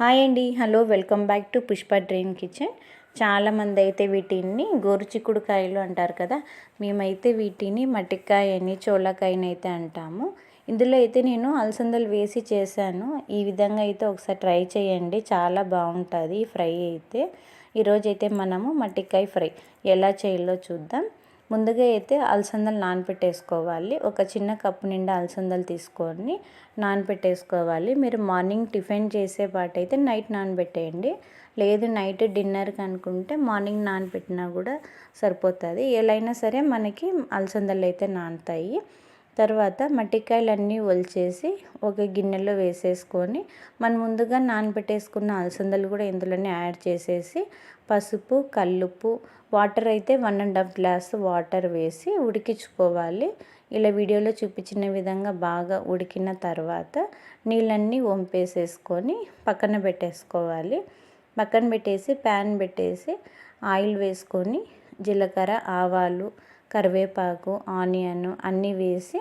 Hi అండి. Hello welcome back to Pushpa dream kitchen. చాలామంది అయితే వీటిని గోరుచిక్కుడుకాయలు అంటారు కదా మేమైతే వీటిని మట్టికాయని చోళకాయని అయితే అంటాము. ఇందులో అయితే నేను అలసందలు వేసి చేశాను. ఈ విధంగా అయితే ఒకసారి ట్రై చేయండి చాలా బాగుంటుంది ఫ్రై అయితే. ఈరోజైతే మనము మట్టికాయ ఫ్రై ఎలా చేయాలో చూద్దాం. ముందుగా అయితే అలసందలు నానపెట్టేసుకోవాలి. ఒక చిన్న కప్పు నిండా అలసందలు తీసుకొని నానపెట్టేసుకోవాలి. మీరు మార్నింగ్ టిఫిన్ చేసే పాటైతే నైట్ నానబెట్టేయండి. లేదు నైట్ డిన్నర్కి అనుకుంటే మార్నింగ్ నానబెట్టినా కూడా సరిపోతుంది. ఎలా సరే మనకి అలసందలు అయితే నానుతాయి. తర్వాత మట్టికాయలన్నీ ఒలిచేసి ఒక గిన్నెలో వేసేసుకొని మనం ముందుగా నానబెట్టేసుకున్న అలసందలు కూడా ఇందులోనే యాడ్ చేసేసి పసుపు కల్లుపు వాటర్ అయితే one and half glass water వేసి ఉడికించుకోవాలి. ఇలా వీడియోలో చూపించిన విధంగా బాగా ఉడికిన తర్వాత నీళ్ళన్నీ వంపేసేసుకొని పక్కన పెట్టేసుకోవాలి. పక్కన పెట్టేసి ప్యాన్ పెట్టేసి ఆయిల్ వేసుకొని జీలకర్ర ఆవాలు కరివేపాకు ఆనియన్ అన్నీ వేసి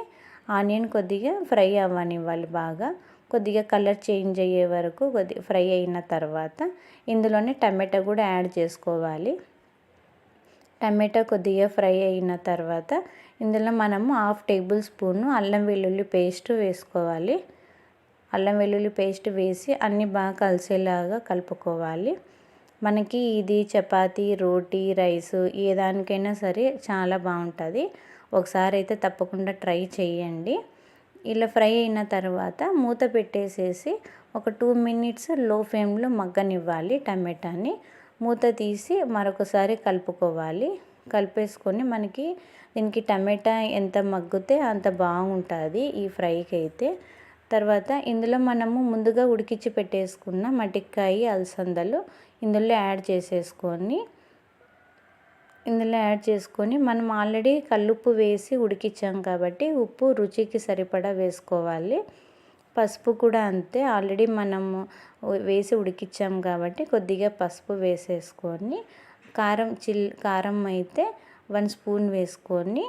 ఆనియన్ కొద్దిగా ఫ్రై అవ్వనివ్వాలి బాగా. కొద్దిగా కలర్ చేంజ్ అయ్యే వరకు కొద్దిగా ఫ్రై అయిన తర్వాత ఇందులోనే టమాటా కూడా యాడ్ చేసుకోవాలి. టమాటా కొద్దిగా ఫ్రై అయిన తర్వాత ఇందులో మనము హాఫ్ టేబుల్ స్పూను అల్లం వెల్లుల్లి పేస్ట్ వేసుకోవాలి. అల్లం వెల్లుల్లి పేస్ట్ వేసి అన్నీ బాగా కలిసేలాగా కలుపుకోవాలి. మనకి ఇది చపాతి రోటీ రైస్ ఏ దానికైనా సరే చాలా బాగుంటుంది. ఒకసారి అయితే తప్పకుండా ట్రై చేయండి. ఇలా ఫ్రై అయిన తర్వాత మూత పెట్టేసేసి ఒక టూ మినిట్స్లో ఫ్లేమ్లో మగ్గనివ్వాలి టమాటాని. మూత తీసి మరొకసారి కలుపుకోవాలి. కలిపేసుకొని మనకి దీనికి టమాటా ఎంత మగ్గితే అంత బాగుంటుంది ఈ ఫ్రైకి అయితే. తర్వాత ఇందులో మనము ముందుగా ఉడికించి పెట్టేసుకున్న మటిక్కాయి అలసందలు ఇందులో యాడ్ చేసేసుకొని ఇందులో యాడ్ చేసుకొని మనం ఆల్రెడీ కల్లుప్పు వేసి ఉడికించాం కాబట్టి ఉప్పు రుచికి సరిపడా వేసుకోవాలి. పసుపు కూడా అంతే ఆల్రెడీ మనము వేసి ఉడికించాం కాబట్టి కొద్దిగా పసుపు వేసేసుకొని కారం చిల్ కారం అయితే వన్ స్పూన్ వేసుకొని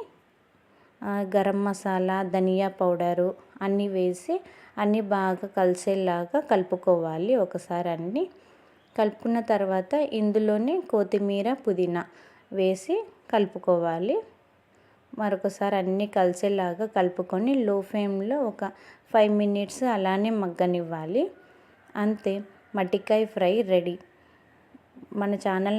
గరం మసాలా ధనియా పౌడరు అన్నీ వేసి అన్నీ బాగా కలిసేలాగా కలుపుకోవాలి ఒకసారి అన్నీ. కలుపుకున్న తర్వాత ఇందులోనే కొత్తిమీర పుదీనా వేసి కలుపుకోవాలి. మరొకసారి అన్నీ కలిసేలాగా కలుపుకొని లో ఫ్లేమ్లో ఒక ఫైవ్ మినిట్స్ అలానే మగ్గనివ్వాలి. అంతే మట్టికాయ ఫ్రై రెడీ. మన ఛానల్ని